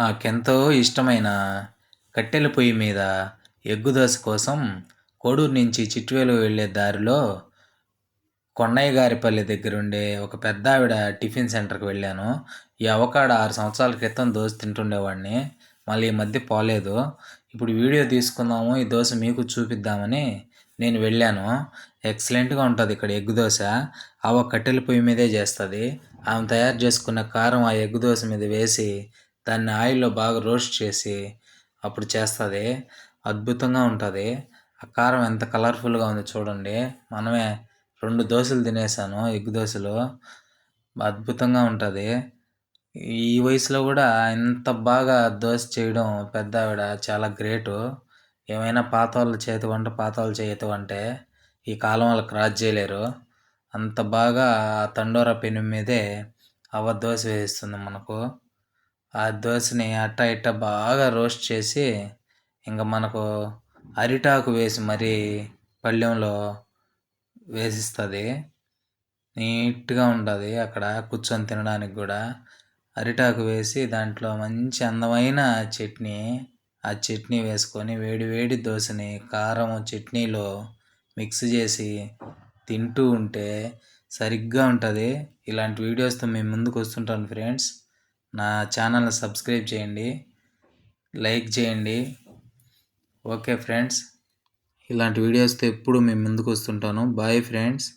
నాకెంతో ఇష్టమైన కట్టెల పొయ్యి మీద ఎగ్గు దోశ కోసం కోడూరు నుంచి చిట్టువేలు వెళ్ళే దారిలో కొండయ్య గారిపల్లి దగ్గర ఉండే ఒక పెద్ద ఆవిడ టిఫిన్ సెంటర్కి వెళ్ళాను. ఈ అవకాడ ఆరు సంవత్సరాల క్రితం దోశ తింటుండేవాడిని. మళ్ళీ ఈ మధ్య పోలేదు. ఇప్పుడు వీడియో తీసుకుందాము ఈ దోశ మీకు చూపిద్దామని నేను వెళ్ళాను. ఎక్సలెంట్గా ఉంటుంది ఇక్కడ ఎగ్గు దోశ. అవ కట్టెల పొయ్యి మీదే చేస్తుంది. ఆమె తయారు చేసుకున్న కారం ఆ ఎగ్గు దోశ మీద వేసి దాన్ని ఆయిల్లో బాగా రోస్ట్ చేసి అప్పుడు చేస్తుంది. అద్భుతంగా ఉంటుంది. ఆ కారం ఎంత కలర్ఫుల్గా ఉంది చూడండి. మనమే రెండు దోశలు తినేసాను ఎగ్ దోశలు. అద్భుతంగా ఉంటుంది. ఈ వయసులో కూడా ఇంత బాగా దోశ చేయడం పెద్ద ఆవిడ చాలా గ్రేటు. ఏమైనా పాత వాళ్ళ చేతి వంట పాత వాళ్ళ చేతి వంటే ఈ కాలం వాళ్ళు క్రాస్ చేయలేరు. అంత బాగా తండోరా పెను మీదే అవ దోశ వేస్తుంది మనకు. ఆ దోశని అట్ట ఇట్ట బాగా రోస్ట్ చేసి ఇంకా మనకు అరిటాకు వేసి మరీ పళ్ళెంలో వేసిస్తుంది. నీట్గా ఉంటుంది అక్కడ కూర్చొని తినడానికి కూడా. అరిటాకు వేసి దాంట్లో మంచి అందమైన చట్నీ ఆ చట్నీ వేసుకొని వేడి వేడి దోశని కారం చట్నీలో మిక్స్ చేసి తింటూ ఉంటే సరిగ్గా ఉంటుంది. ఇలాంటి వీడియోస్తో మేము ముందుకు వస్తుంటాను ఫ్రెండ్స్. నా ఛానల్ని సబ్స్క్రైబ్ చేయండి లైక్ చేయండి. ఓకే ఫ్రెండ్స్ ఇలాంటి వీడియోస్తో ఎప్పుడు మేము ముందుకు వస్తుంటాను. Bye friends.